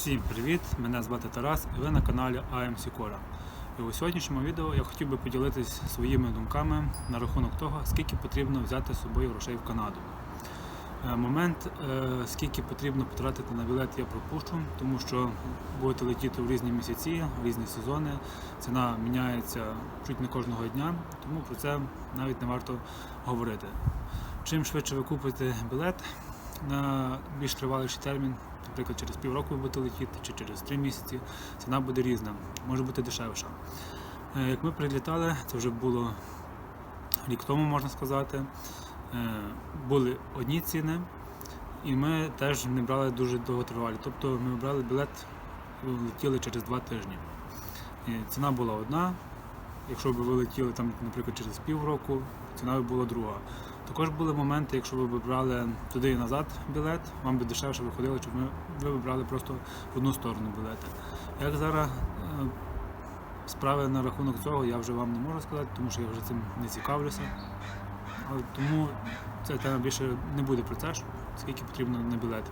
Всім привіт! Мене звати Тарас і ви на каналі AM Sicora. І у сьогоднішньому відео я хотів би поділитися своїми думками на рахунок того, скільки потрібно взяти з собою грошей в Канаду. Е, Момент, е, скільки потрібно потратити на білет, я пропущу, тому що будете летіти в різні місяці, в різні сезони. Ціна міняється чуть не кожного дня, тому про це навіть не варто говорити. Чим швидше ви купите білет на більш триваліший термін, наприклад, через півроку ви будете летіти чи через три місяці, ціна буде різна, може бути дешевша. Е, Як ми прилітали, це вже було рік тому, можна сказати. е, Були одні ціни, і ми теж не брали дуже довготривалі. Тобто ми брали білет, летіли через два тижні. І ціна була одна. Якщо б ви летіли там, наприклад, через півроку, ціна би була друга. Також були моменти, якщо ви брали туди і назад білет, вам би дешевше виходило, щоб ви брали просто в одну сторону білети. Як зараз е, справи на рахунок цього, я вже вам не можу сказати, тому що я вже цим не цікавлюся. Тому ця тема більше не буде про це, скільки потрібно на білет е,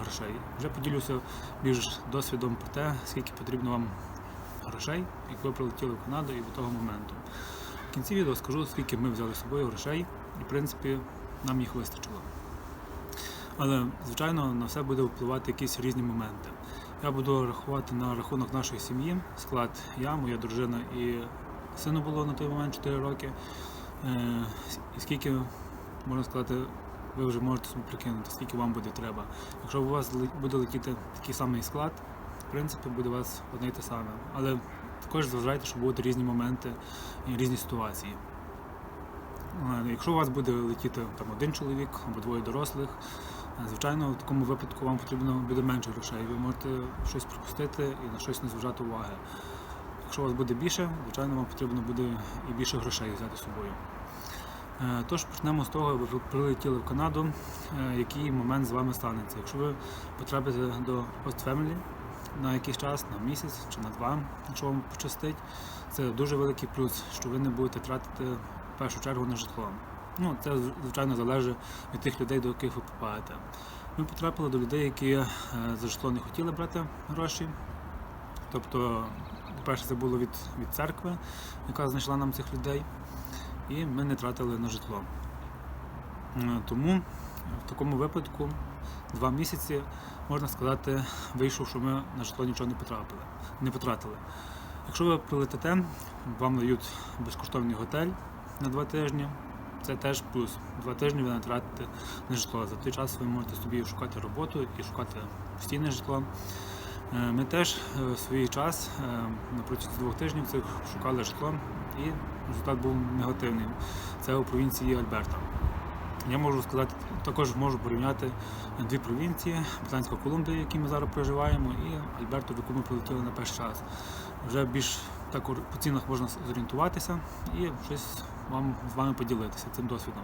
грошей. Вже поділюся більш досвідом про те, скільки потрібно вам грошей, як ви прилетіли в Канаду і до того моменту. В кінці відео скажу, скільки ми взяли з собою грошей, і в принципі нам їх вистачило. Але, звичайно, на все буде впливати якісь різні моменти. Я буду рахувати на рахунок нашої сім'ї, склад я, моя дружина і сину було на той момент 4 роки. Е, І скільки, можна сказати, ви вже можете собі прикинути, скільки вам буде треба. Якщо у вас буде летіти такий самий склад, в принципі, буде у вас одне й те саме. Але також зважайте, що будуть різні моменти і різні ситуації. Е, Якщо у вас буде летіти там один чоловік або двоє дорослих, е, звичайно, в такому випадку вам потрібно буде менше грошей. Ви можете щось пропустити і на щось не зважати уваги. Якщо у вас буде більше, звичайно, вам потрібно буде і більше грошей взяти з собою. Е, Тож почнемо з того, ви прилетіли в Канаду, який момент з вами станеться. Якщо ви потрапите до Host Family на якийсь час, на місяць чи на два, якщо вам пощастить, це дуже великий плюс, що ви не будете тратити в першу чергу на житло. Ну, це звичайно залежить від тих людей, до яких ви попадаєте. Ми потрапили до людей, які е, за житло не хотіли брати гроші. Тобто, по-перше, це було від, від церкви, яка знайшла нам цих людей, і ми не тратили на житло. Е, Тому в такому випадку два місяці, можна сказати, вийшов, що ми на житло нічого не потрапили, не потратили. Якщо ви прилетите, вам дають безкоштовний готель на два тижні. Це теж плюс. Два тижні ви не тратите на житло. За той час ви можете собі шукати роботу і шукати постійне житло. Е, Ми теж е, в свій час е, протязі двох тижнів цих шукали житло і результат був негативний. Це у провінції Альберта. Я можу сказати, також можу порівняти дві провінції: Британська Колумбія, в якій ми зараз проживаємо, і Альберту, в яку ми прилетіли на перший час. Вже більш так по цінах можна зорієнтуватися і щось вам з вами поділитися цим досвідом.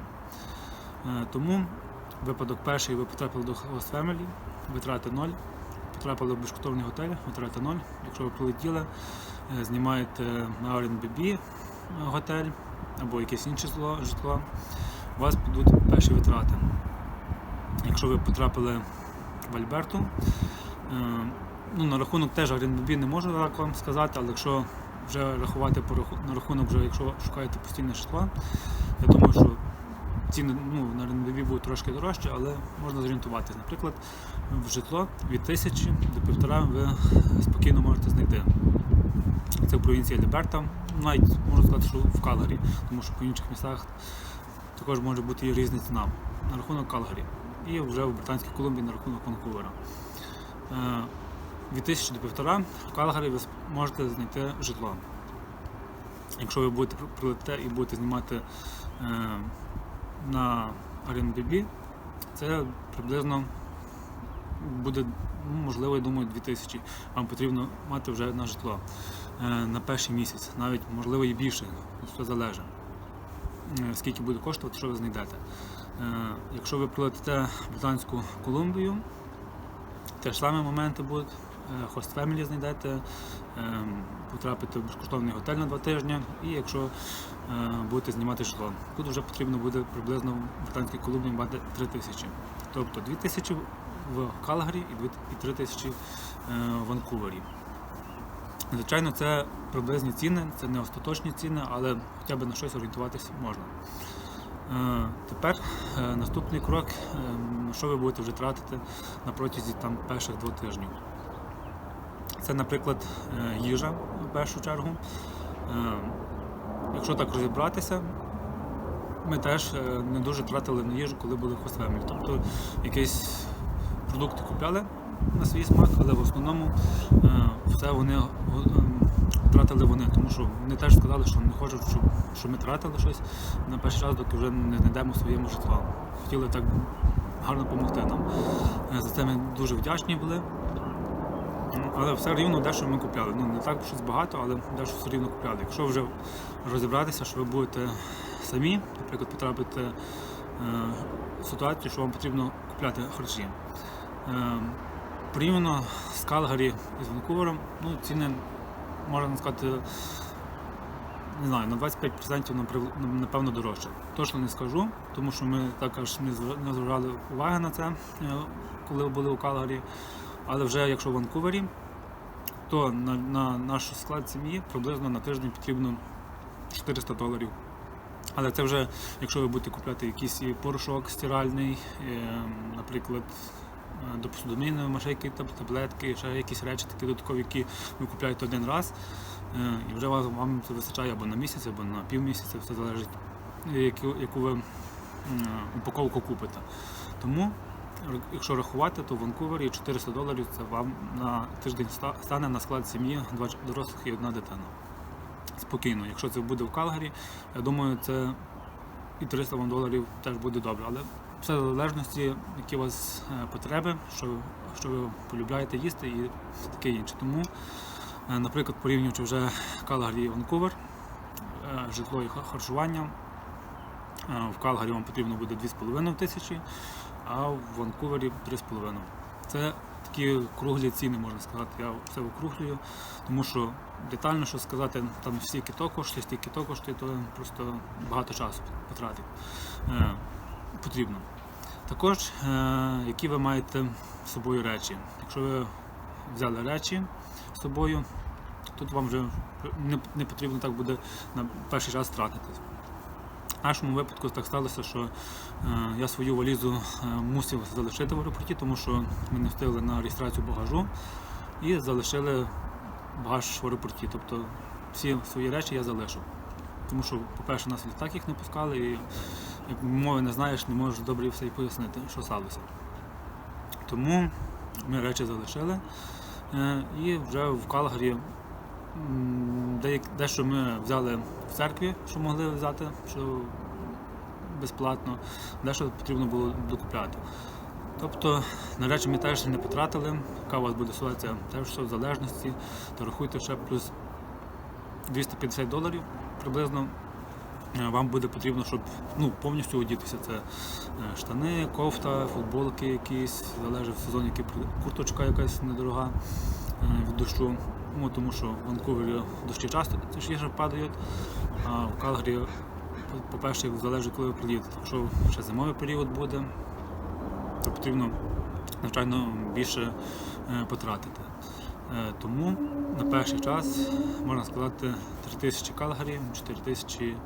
Е, Тому випадок перший, ви потрапили до Host Family, витрати ноль. Потрапили в безкоштовний готель, витрати ноль. Якщо ви прилетіли, е, знімаєте на Airbnb готель або якесь інше житло, у вас підуть перші витрати. Якщо ви потрапили в Альберту, е, ну, на рахунок теж Airbnb не можу так вам сказати, але якщо вже рахувати на рахунок, вже, якщо шукаєте постійне житло, я думаю, що ціни ну, на Airbnb будуть трошки дорожчі, але можна зорієнтуватися. Наприклад, в житло від тисячі до півтора ви спокійно можете знайти. Це в провінції Альберта, навіть можна сказати, що в Калгарі, тому що по інших містах також може бути і різна ціна на рахунок Калгарі. І вже в Британській Колумбії на рахунок Ванкувера. Від тисячі до півтора в Калгарі ви можете знайти житло. Якщо ви будете прилетите і будете знімати е, на Airbnb, це приблизно буде, ну, можливо, я думаю, 2000. Вам потрібно мати вже на житло е, на перший місяць, навіть можливо і більше, все залежить. Е, Скільки буде коштувати, що ви знайдете. Е, Якщо ви прилетите в Британську Колумбію, теж самі моменти будуть. Е, Host Family знайдете, е, потрапите в безкоштовний готель на два тижні, і якщо е, будете знімати житло. Тут вже потрібно буде приблизно в Британській Колумбії мати 3 тисячі. Тобто 2 тисячі в Калгарі і 2 3 тисячі е, в Ванкувері. Звичайно, це приблизні ціни, це не остаточні ціни, але хоча б на щось орієнтуватися можна. Е, Тепер е, наступний крок, е, що ви будете вже тратити на протязі там, перших двох тижнів. Це, наприклад, е, їжа в першу чергу. Е, Якщо так розібратися, ми теж е, не дуже тратили на їжу, коли були в. Тобто якісь продукти купляли на свій смак, але в основному все вони тратили вони, тому що вони теж сказали, що не хочуть, щоб, щоб ми тратили щось на перший раз, доки вже не знайдемо своєму житла. Хотіли так гарно допомогти нам. За це ми дуже вдячні були. Ну, Але все рівно дещо ми купляли. Ну, не так щось багато, але дещо все рівно купляли. Якщо вже розібратися, що ви будете самі, наприклад, потрапити е, в ситуацію, що вам потрібно купляти харчі. Е, порівняно з Калгарі і з Ванкувером, ну, ціни, можна сказати, не знаю, на 25% напевно дорожче. Точно не скажу, тому що ми також не зв- зважали уваги на це, е, коли були у Калгарі. Але вже якщо в Ванкувері, то на, на наш склад сім'ї приблизно на тиждень потрібно 400 доларів. Але це вже, якщо ви будете купляти якийсь і порошок стиральний, е, наприклад, е, до посудомийної машинки, таблетки, ще якісь речі такі додаткові, які ви купляєте один раз, е, і вже вам, це вистачає або на місяць, або на півмісяця, все залежить, яку, ви упаковку купите. Тому Якщо рахувати, то в Ванкувері 400 доларів це вам на тиждень стане на склад сім'ї два дорослих і одна дитина. Спокійно, якщо це буде в Калгарі, я думаю, це і 300 вам доларів теж буде добре. Але все в залежності, які у вас е, потреби, що, що ви полюбляєте їсти і таке інше. Тому, е, наприклад, порівнюючи вже Калгарі і Ванкувер, е, житло і харчування, в Калгарі вам потрібно буде 2,5 тисячі, а в Ванкувері 3,5. Це такі круглі ціни, можна сказати. Я все округлюю, тому що детально що сказати, там стільки то коштує, стільки то коштує, то просто багато часу потратить. Е, потрібно. Також, е, які ви маєте з собою речі. Якщо ви взяли речі з собою, тут вам вже не, не потрібно так буде на перший час тратити. В нашому випадку так сталося, що е, я свою валізу е, мусив залишити в аеропорті, тому що ми не встигли на реєстрацію багажу і залишили багаж в аеропорті. Тобто всі свої речі я залишив. Тому що, по-перше, нас в літак їх не пускали, і як мови не знаєш, не можеш добре все і пояснити, що сталося. Тому ми речі залишили. Е, І вже в Калгарі дещо ми взяли в церкві, що могли взяти, що безплатно, дещо потрібно було докупляти. Тобто на речі ми теж не потратили, яка у вас буде ситуація, теж все в залежності, то рахуйте ще плюс 250 доларів приблизно. е, Вам буде потрібно, щоб ну, повністю одітися. Це е, штани, кофта, футболки якісь, залежить в сезон, який курточка якась недорога від дощу. Ну, тому що в Ванкувері дощі часто частіше падають, а в Калгарі, по- по-перше, залежить, коли ви приїдете. Якщо ще зимовий період буде, то потрібно, звичайно, більше е, потратити. Е, Тому на перший час можна сказати 3000 Калгарі, 4000 е,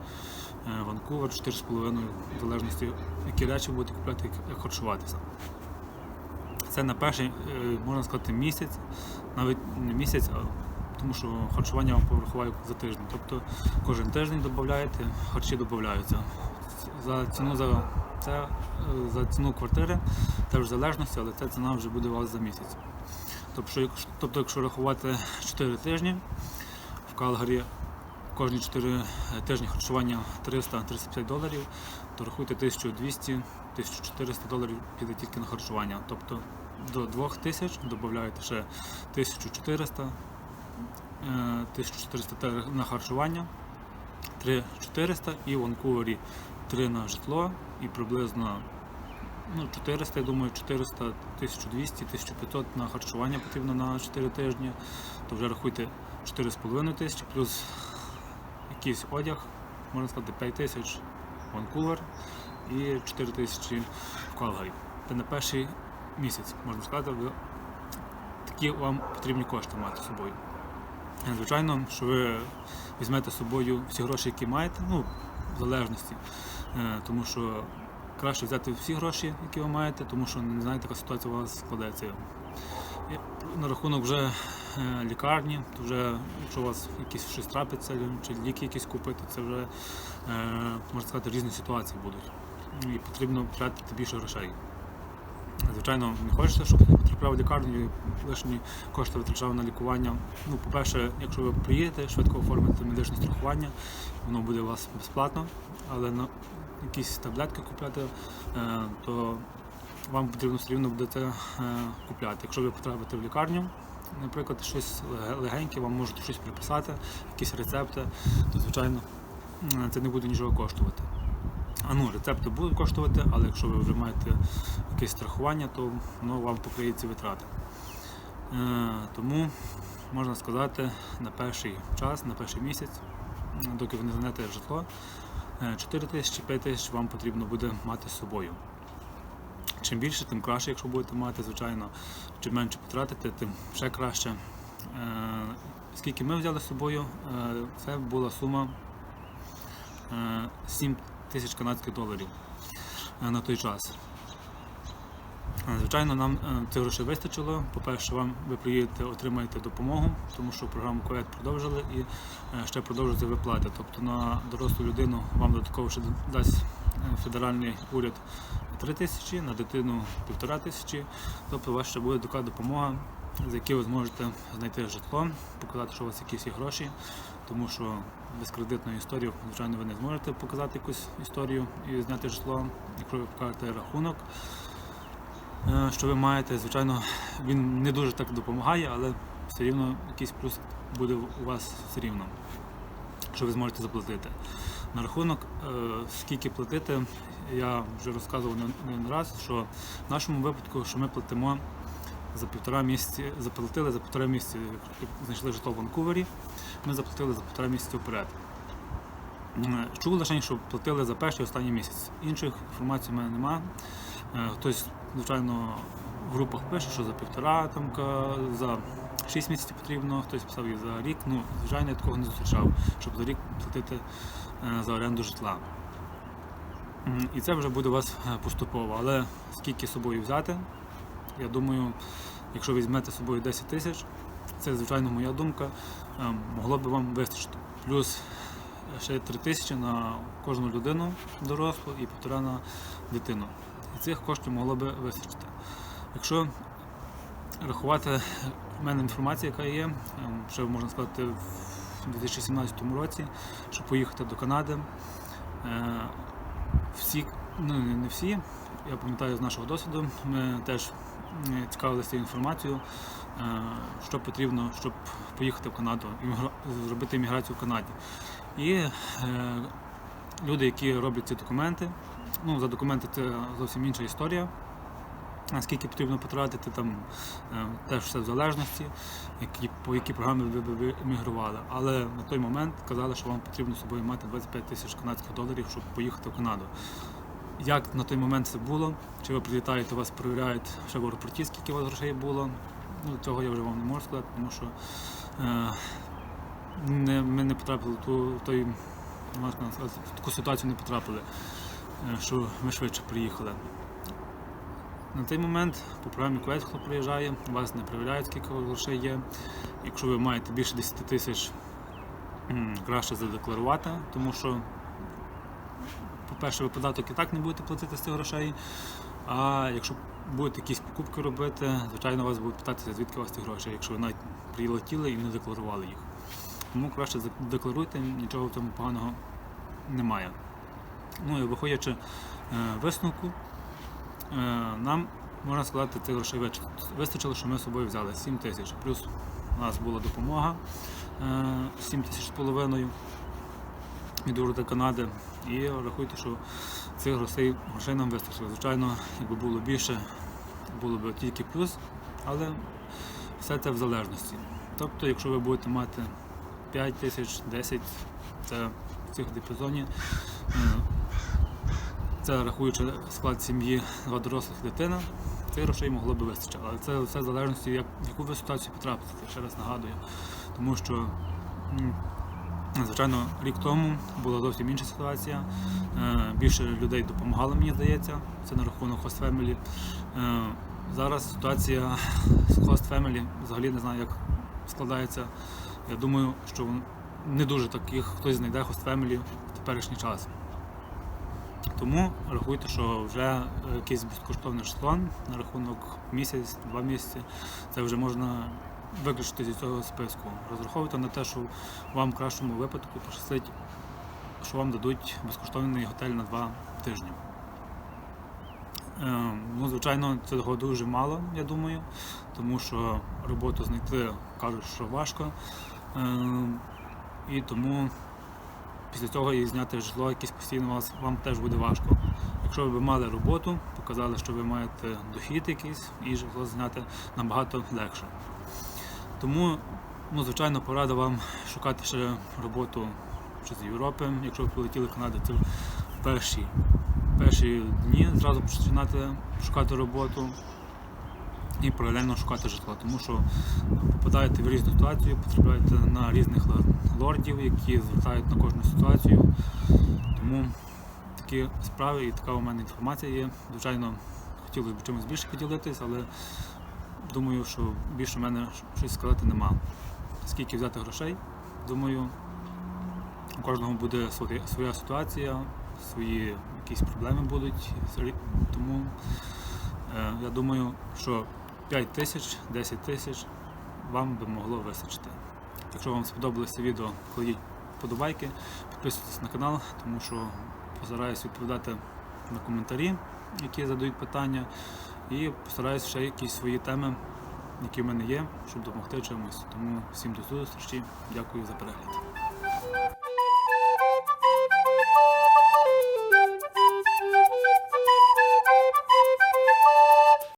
Ванкувер, 4,5 в залежності, які речі будете купляти, як харчуватися. Це на перший, е, можна сказати, місяць, навіть не місяць, а тому що харчування вам порахуваю за тиждень. Тобто кожен тиждень додаєте, харчі додаються. За ціну за це е, за ціну квартири теж в залежності, але ця ціна вже буде у вас за місяць. Тобто, тобто, якщо рахувати 4 тижні в Калгарі, кожні 4 тижні харчування 300-350 доларів, то рахуйте 1200-1400 доларів піде тільки на харчування. Тобто до 2000 додаєте ще 1400, е, 1400 на харчування, 3400 і в Ванкувері 3 на житло і приблизно ну, 400, я думаю, 400, 1200, 1500 на харчування потрібно на 4 тижні, то вже рахуйте 4,5 тисячі плюс якийсь одяг, можна сказати 5 тисяч Ванкувер і 4 тисячі в Калгарі. Це на перший місяць, можна сказати, ви такі вам потрібні кошти мати з собою. Е, Звичайно, що ви візьмете з собою всі гроші, які маєте, ну, в залежності. Е, Тому що краще взяти всі гроші, які ви маєте, тому що не знаєте, яка ситуація у вас складеться. І на рахунок вже е, лікарні, то вже якщо у вас якісь щось трапиться, чи ліки якісь купити, це вже, е, можна сказати, різні ситуації будуть. І потрібно тратити більше грошей. Звичайно, не хочеться, щоб хтось потрапляв в лікарню і лишні кошти витрачав на лікування. Ну, по-перше, якщо ви приїдете, швидко оформите медичне страхування, воно буде у вас безплатно, але на якісь таблетки купляти, е, то вам потрібно все рівно буде це е, купляти. Якщо ви потрапите в лікарню, наприклад, щось легеньке, вам можуть щось приписати, якісь рецепти, то звичайно це не буде нічого коштувати. А ну, рецепти будуть коштувати, але якщо ви вже маєте якесь страхування, то воно вам покриє ці витрати. Е, тому можна сказати, на перший час, на перший місяць, доки ви не знайдете житло, е, 4 тисячі, 5 тисяч вам потрібно буде мати з собою. Чим більше, тим краще, якщо будете мати, звичайно, чим менше потратите, тим ще краще. Е, Скільки ми взяли з собою, е, це була сума е, 7 тисяч канадських доларів е, на той час. Е, Звичайно, нам е, цих грошей вистачило. По-перше, вам ви приїдете, отримаєте допомогу, тому що програму КОЕД продовжили і ще продовжуються виплати. Тобто на дорослу людину вам додатково ще дасть федеральний уряд 3 тисячі, на дитину півтора тисячі. Тобто у вас ще буде така допомога, за яку ви зможете знайти житло, показати, що у вас якісь є гроші, тому що без кредитної історії, звичайно, ви не зможете показати якусь історію і зняти житло, якщо ви покажете рахунок. е, Що ви маєте, звичайно, він не дуже так допомагає, але все рівно якийсь плюс буде у вас все рівно, що ви зможете заплатити. На рахунок, е, скільки платити, я вже розказував не раз, що в нашому випадку, що ми платимо за півтора місяці, заплатили за півтора місяці, знайшли житло в Ванкувері, ми заплатили за півтора місяці вперед. Чув лише, що платили за перший останній місяць. Інших інформацій в мене немає. Хтось, звичайно, в групах пише, що за півтора, там, за 6 місяців потрібно, хтось писав і за рік. Ну, звичайно, я такого не зустрічав, щоб за рік платити е, за оренду житла. І це вже буде у вас е, поступово. Але скільки з собою взяти, я думаю, якщо візьмете з собою 10 тисяч, це, звичайно, моя думка, е, могло би вам вистачити. Плюс ще 3 тисячі на кожну людину дорослу і півтора на дитину. І цих коштів могло би вистачити. Якщо рахувати в мене інформація, яка є, ем, ще можна сказати, в 2017 році, щоб поїхати до Канади, е, всі, ну не всі, я пам'ятаю з нашого досвіду, ми теж цікавилися цією інформацією, е, що потрібно, щоб поїхати в Канаду, зробити імміграцію в Канаді. І е, люди, які роблять ці документи, ну за документи це зовсім інша історія. А скільки потрібно потратити, там е, теж все в залежності, які, по які програми ви б емігрували. Але на той момент казали, що вам потрібно з собою мати 25 тисяч канадських доларів, щоб поїхати в Канаду. Як на той момент це було? Чи ви прилітаєте, вас перевіряють ще в аеропорті, скільки у вас грошей було? Ну, цього я вже вам не можу сказати, тому що е, не, ми не потрапили в ту, в той, можна в таку ситуацію не потрапили, е, що ми швидше приїхали. На цей момент по програмі Квест, хто приїжджає, вас не перевіряють, скільки у вас грошей є. Якщо ви маєте більше 10 тисяч, краще задекларувати, тому що, по-перше, ви податок і так не будете платити з цих грошей. А якщо будете якісь покупки робити, звичайно, вас будуть питатися, звідки у вас ці гроші, якщо ви навіть прилетіли і не декларували їх. Тому краще декларуйте, нічого в цьому поганого немає. Ну і виходячи е, висновку, е, нам можна сказати, цих грошей вистачило, що ми з собою взяли 7 тисяч. Плюс у нас була допомога е, 7 тисяч з половиною від уряду Канади. І рахуйте, що цих грошей, грошей нам вистачило. Звичайно, якби було більше, було б тільки плюс, але все це в залежності. Тобто, якщо ви будете мати 5 тисяч, 10, це в цих дипозоні. Це рахуючи склад сім'ї, два дорослих дитина, цих грошей могло би вистачити. Але це все в залежності, в яку ви ситуацію потрапите, ще раз нагадую. Тому що, звичайно, рік тому була зовсім інша ситуація. Е, Більше людей допомагало, мені здається, це на рахунок Host Family. Е, Зараз ситуація з Host Family взагалі не знаю, як складається. Я думаю, що не дуже таких хтось знайде Host Family в теперішній час. Тому рахуйте, що вже якийсь безкоштовний шаблон на рахунок місяць, два місяці, це вже можна виключити зі цього списку. Розраховуйте на те, що вам в кращому випадку пощастить, що вам дадуть безкоштовний готель на два тижні. Е, Ну, звичайно, цього дуже мало, я думаю, тому що роботу знайти кажуть, що важко. Е, І тому після цього і зняти житло якесь постійно вас, вам теж буде важко. Якщо ви мали роботу, показали, що ви маєте дохід якийсь, і житло зняти набагато легше. Тому, ну, звичайно, порада вам шукати ще роботу з Європи. Якщо ви полетіли в Канаду, це перші, перші дні зразу починати шукати роботу і паралельно шукати житло, тому що попадаєте в різну ситуацію, потрапляєте на різних лордів, які звертають на кожну ситуацію. Тому такі справи і така у мене інформація є. Звичайно, хотілося б чимось більше поділитись, але думаю, що більше в мене щось сказати нема. Скільки взяти грошей, думаю, у кожного буде своя, ситуація, свої якісь проблеми будуть. Тому е, я думаю, що 5 тисяч, 10 тисяч вам би могло вистачити. Якщо вам сподобалося відео, кладіть подобайки, підписуйтесь на канал, тому що постараюсь відповідати на коментарі, які задають питання, і постараюсь ще якісь свої теми, які в мене є, щоб допомогти чимось. Тому всім до зустрічі, дякую за перегляд.